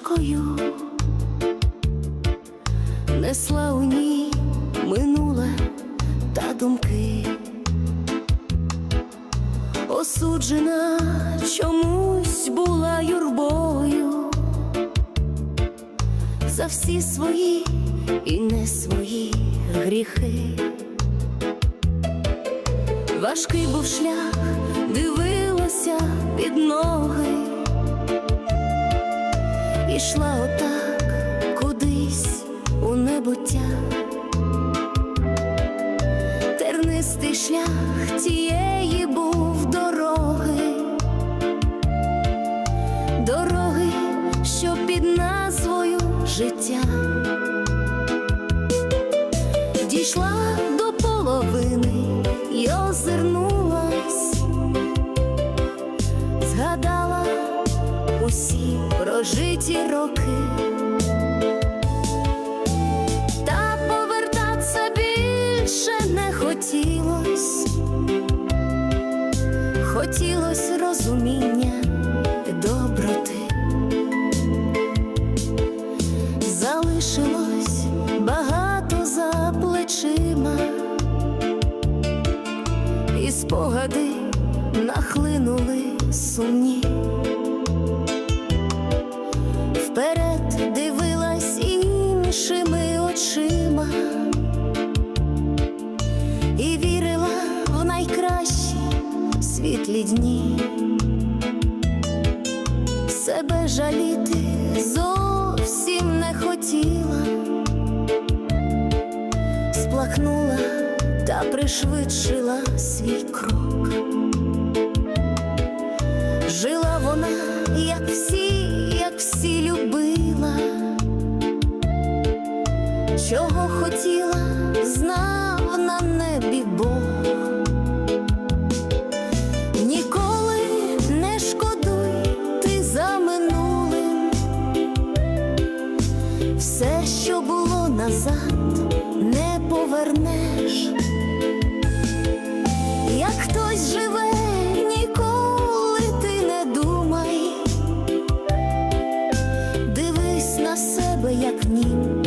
дорогою, несла у ній минуле та думки, осуджена чомусь була юрбою. За всі свої і не свої гріхи. Важкий був шлях, дивилася під ноги, ішла отак кудись у небуття, тернистий шлях тієї був дороги, дороги, що під назвою життя. Дійшла до половини усі прожиті роки, та повертатися більше не хотілось, хотілось розуміння доброти. Залишилось багато за плечима, і спогади нахлинули сумні. Світлі дні. Себе жаліти зовсім не хотіла, сплакнула та пришвидшила свій крок. Жила вона, як всі, як всі любила, чого хотіла, не шкодуй ти за минулим, все, що було назад, не повернеш, як хтось живе, ніколи ти не думай, дивись на себе, як ні.